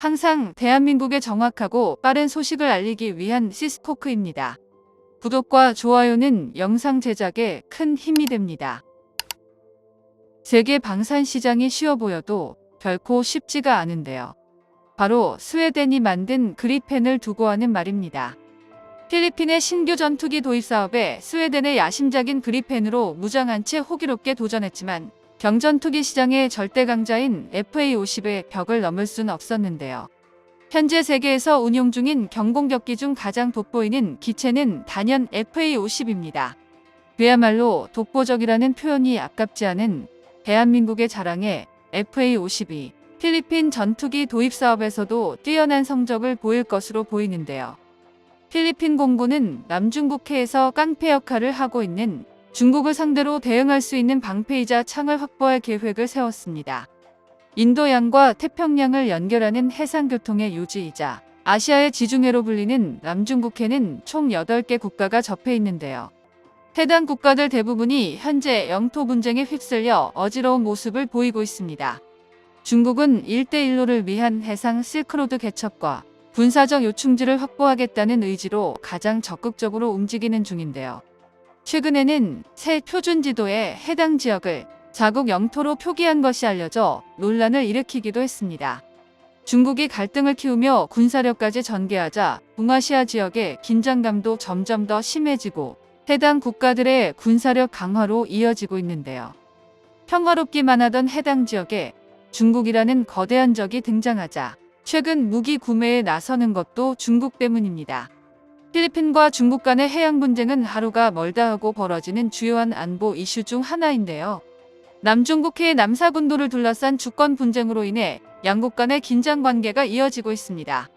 항상 대한민국에 정확하고 빠른 소식을 알리기 위한 시스코크입니다. 구독과 좋아요는 영상 제작에 큰 힘이 됩니다. 세계 방산 시장이 쉬워 보여도 결코 쉽지가 않은데요. 바로 스웨덴이 만든 그리펜을 두고 하는 말입니다. 필리핀의 신규 전투기 도입 사업에 스웨덴의 야심작인 그리펜으로 무장한 채 호기롭게 도전했지만 경전 투기 시장의 절대 강자인 FA-50의 벽을 넘을 순 없었는데요. 현재 세계에서 운용 중인 경공격기 중 가장 돋보이는 기체는 단연 FA-50입니다. 그야말로 독보적이라는 표현이 아깝지 않은 대한민국의 자랑에 FA-52 필리핀 전투기 도입 사업에서도 뛰어난 성적을 보일 것으로 보이는데요. 필리핀 공군은 남중국해에서 깡패 역할을 하고 있는 중국을 상대로 대응할 수 있는 방패이자 창을 확보할 계획을 세웠습니다. 인도양과 태평양을 연결하는 해상교통의 유지이자 아시아의 지중해로 불리는 남중국해는 총 8개 국가가 접해 있는데요. 해당 국가들 대부분이 현재 영토 분쟁에 휩쓸려 어지러운 모습을 보이고 있습니다. 중국은 1대1로를 위한 해상 실크로드 개척과 군사적 요충지를 확보하겠다는 의지로 가장 적극적으로 움직이는 중인데요. 최근에는 새 표준 지도에 해당 지역을 자국 영토로 표기한 것이 알려져 논란을 일으키기도 했습니다. 중국이 갈등을 키우며 군사력까지 전개하자 동아시아 지역의 긴장감도 점점 더 심해지고 해당 국가들의 군사력 강화로 이어지고 있는데요. 평화롭기만 하던 해당 지역에 중국이라는 거대한 적이 등장하자 최근 무기 구매에 나서는 것도 중국 때문입니다. 필리핀과 중국 간의 해양 분쟁은 하루가 멀다 하고 벌어지는 주요한 안보 이슈 중 하나인데요. 남중국해의 남사군도를 둘러싼 주권 분쟁으로 인해 양국 간의 긴장 관계가 이어지고 있습니다.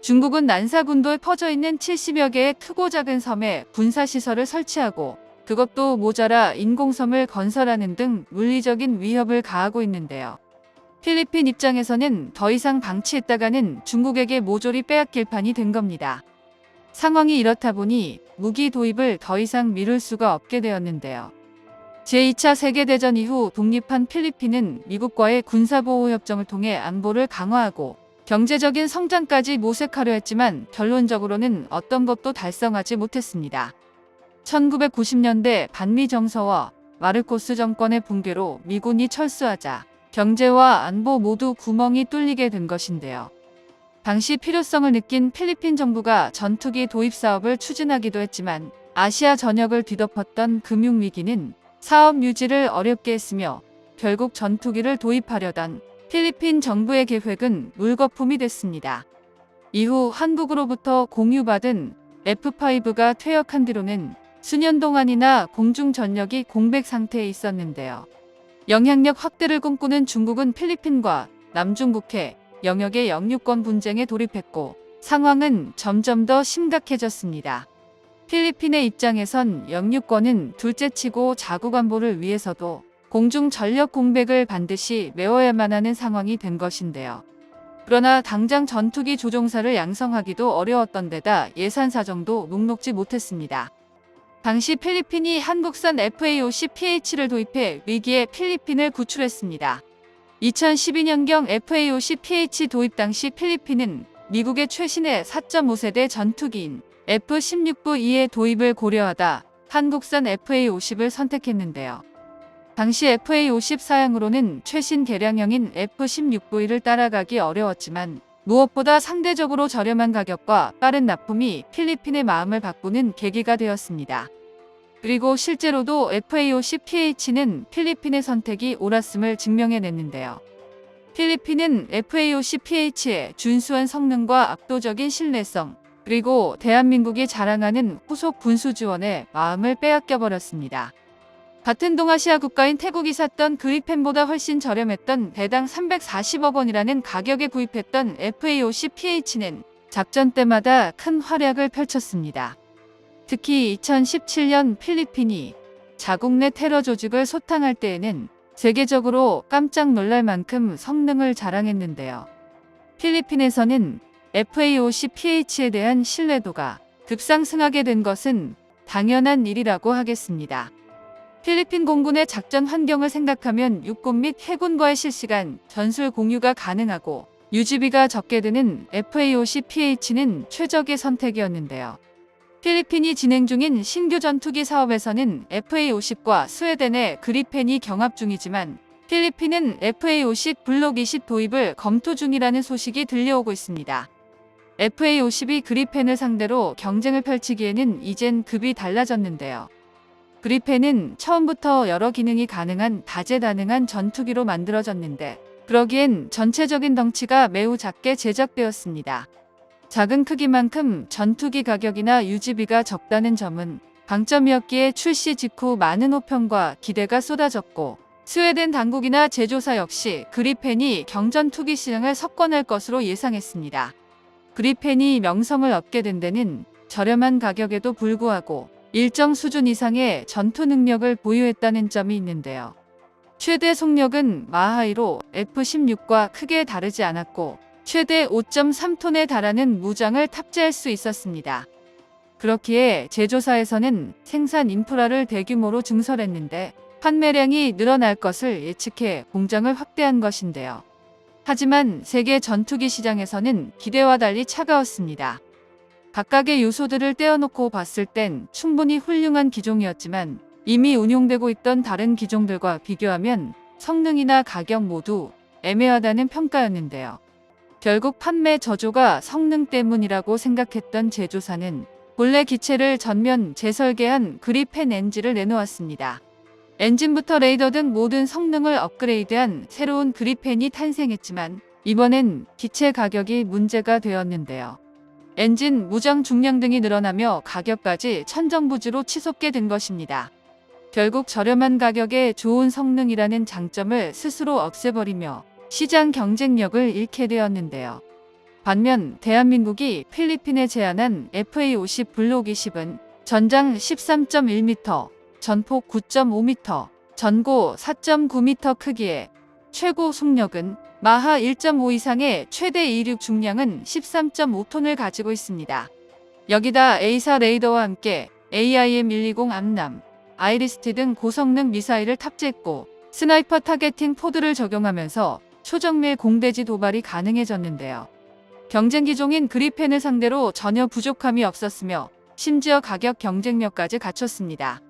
중국은 난사군도에 퍼져 있는 70여 개의 크고 작은 섬에 군사시설을 설치하고 그것도 모자라 인공섬을 건설하는 등 물리적인 위협을 가하고 있는데요. 필리핀 입장에서는 더 이상 방치했다가는 중국에게 모조리 빼앗길 판이 된 겁니다. 상황이 이렇다 보니 무기 도입을 더 이상 미룰 수가 없게 되었는데요. 제2차 세계대전 이후 독립한 필리핀은 미국과의 군사보호협정을 통해 안보를 강화하고 경제적인 성장까지 모색하려 했지만 결론적으로는 어떤 것도 달성하지 못했습니다. 1990년대 반미 정서와 마르코스 정권의 붕괴로 미군이 철수하자 경제와 안보 모두 구멍이 뚫리게 된 것인데요. 당시 필요성을 느낀 필리핀 정부가 전투기 도입 사업을 추진하기도 했지만 아시아 전역을 뒤덮었던 금융위기는 사업 유지를 어렵게 했으며 결국 전투기를 도입하려던 필리핀 정부의 계획은 물거품이 됐습니다. 이후 한국으로부터 공유받은 F5가 퇴역한 뒤로는 수년 동안이나 공중 전력이 공백 상태에 있었는데요. 영향력 확대를 꿈꾸는 중국은 필리핀과 남중국해, 영역의 영유권 분쟁에 돌입했고 상황은 점점 더 심각해졌습니다. 필리핀의 입장에선 영유권은 둘째치고 자국 안보를 위해서도 공중 전력 공백을 반드시 메워야만 하는 상황이 된 것인데요. 그러나 당장 전투기 조종사를 양성하기도 어려웠던 데다 예산 사정도 녹록지 못했습니다. 당시 필리핀이 한국산 FA-50PH를 도입해 위기에 필리핀을 구출했습니다. 2012년경 FA-50PH 도입 당시 필리핀은 미국의 최신의 4.5세대 전투기인 F-16V2의 도입을 고려하다 한국산 FA-50을 선택했는데요. 당시 FA-50 사양으로는 최신 개량형인 F-16V를 따라가기 어려웠지만 무엇보다 상대적으로 저렴한 가격과 빠른 납품이 필리핀의 마음을 바꾸는 계기가 되었습니다. 그리고 실제로도 FA-50PH는 필리핀의 선택이 옳았음을 증명해냈는데요. 필리핀은 FA-50PH의 준수한 성능과 압도적인 신뢰성, 그리고 대한민국이 자랑하는 후속 군수 지원에 마음을 빼앗겨 버렸습니다. 같은 동아시아 국가인 태국이 샀던 그리펜보다 훨씬 저렴했던 대당 340억 원이라는 가격에 구입했던 FA-50PH는 작전 때마다 큰 활약을 펼쳤습니다. 특히 2017년 필리핀이 자국 내 테러 조직을 소탕할 때에는 세계적으로 깜짝 놀랄 만큼 성능을 자랑했는데요. 필리핀에서는 FA-50PH에 대한 신뢰도가 급상승하게 된 것은 당연한 일이라고 하겠습니다. 필리핀 공군의 작전 환경을 생각하면 육군 및 해군과의 실시간 전술 공유가 가능하고 유지비가 적게 드는 FA50PH는 최적의 선택이었는데요. 필리핀이 진행 중인 신규 전투기 사업에서는 FA50과 스웨덴의 그리펜이 경합 중이지만 필리핀은 FA50 블록 20 도입을 검토 중이라는 소식이 들려오고 있습니다. FA50이 그리펜을 상대로 경쟁을 펼치기에는 이젠 급이 달라졌는데요. 그리펜은 처음부터 여러 기능이 가능한 다재다능한 전투기로 만들어졌는데 그러기엔 전체적인 덩치가 매우 작게 제작되었습니다. 작은 크기만큼 전투기 가격이나 유지비가 적다는 점은 강점이었기에 출시 직후 많은 호평과 기대가 쏟아졌고 스웨덴 당국이나 제조사 역시 그리펜이 경전 투기 시장을 석권할 것으로 예상했습니다. 그리펜이 명성을 얻게 된 데는 저렴한 가격에도 불구하고 일정 수준 이상의 전투 능력을 보유했다는 점이 있는데요. 최대 속력은 마하이로 F-16과 크게 다르지 않았고 최대 5.3톤에 달하는 무장을 탑재할 수 있었습니다. 그렇기에 제조사에서는 생산 인프라를 대규모로 증설했는데 판매량이 늘어날 것을 예측해 공장을 확대한 것인데요. 하지만 세계 전투기 시장에서는 기대와 달리 차가웠습니다. 각각의 요소들을 떼어놓고 봤을 땐 충분히 훌륭한 기종이었지만 이미 운용되고 있던 다른 기종들과 비교하면 성능이나 가격 모두 애매하다는 평가였는데요. 결국 판매 저조가 성능 때문이라고 생각했던 제조사는 본래 기체를 전면 재설계한 그리펜 엔진을 내놓았습니다. 엔진부터 레이더 등 모든 성능을 업그레이드한 새로운 그리펜이 탄생했지만 이번엔 기체 가격이 문제가 되었는데요. 엔진, 무장 중량 등이 늘어나며 가격까지 천정부지로 치솟게 된 것입니다. 결국 저렴한 가격에 좋은 성능이라는 장점을 스스로 없애버리며 시장 경쟁력을 잃게 되었는데요. 반면 대한민국이 필리핀에 제안한 FA50 블록 20은 전장 13.1m, 전폭 9.5m, 전고 4.9m 크기에 최고 속력은 마하 1.5 이상의 최대 이륙 중량은 13.5톤을 가지고 있습니다. 여기다 A사 레이더와 함께 AIM-120 암남, 아이리스트 등 고성능 미사일을 탑재했고 스나이퍼 타겟팅 포드를 적용하면서 초정밀 공대지 도발이 가능해졌는데요. 경쟁 기종인 그리펜을 상대로 전혀 부족함이 없었으며 심지어 가격 경쟁력까지 갖췄습니다.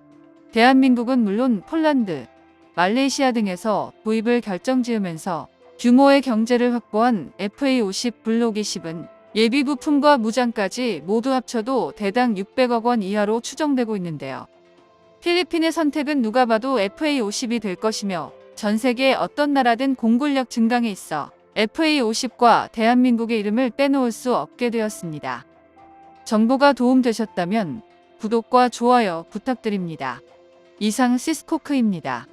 대한민국은 물론 폴란드, 말레이시아 등에서 도입을 결정지으면서 규모의 경제를 확보한 FA50 블록 20은 예비 부품과 무장까지 모두 합쳐도 대당 600억 원 이하로 추정되고 있는데요. 필리핀의 선택은 누가 봐도 FA50이 될 것이며 전 세계 어떤 나라든 공군력 증강에 있어 FA50과 대한민국의 이름을 빼놓을 수 없게 되었습니다. 정보가 도움되셨다면 구독과 좋아요 부탁드립니다. 이상 시스코크입니다.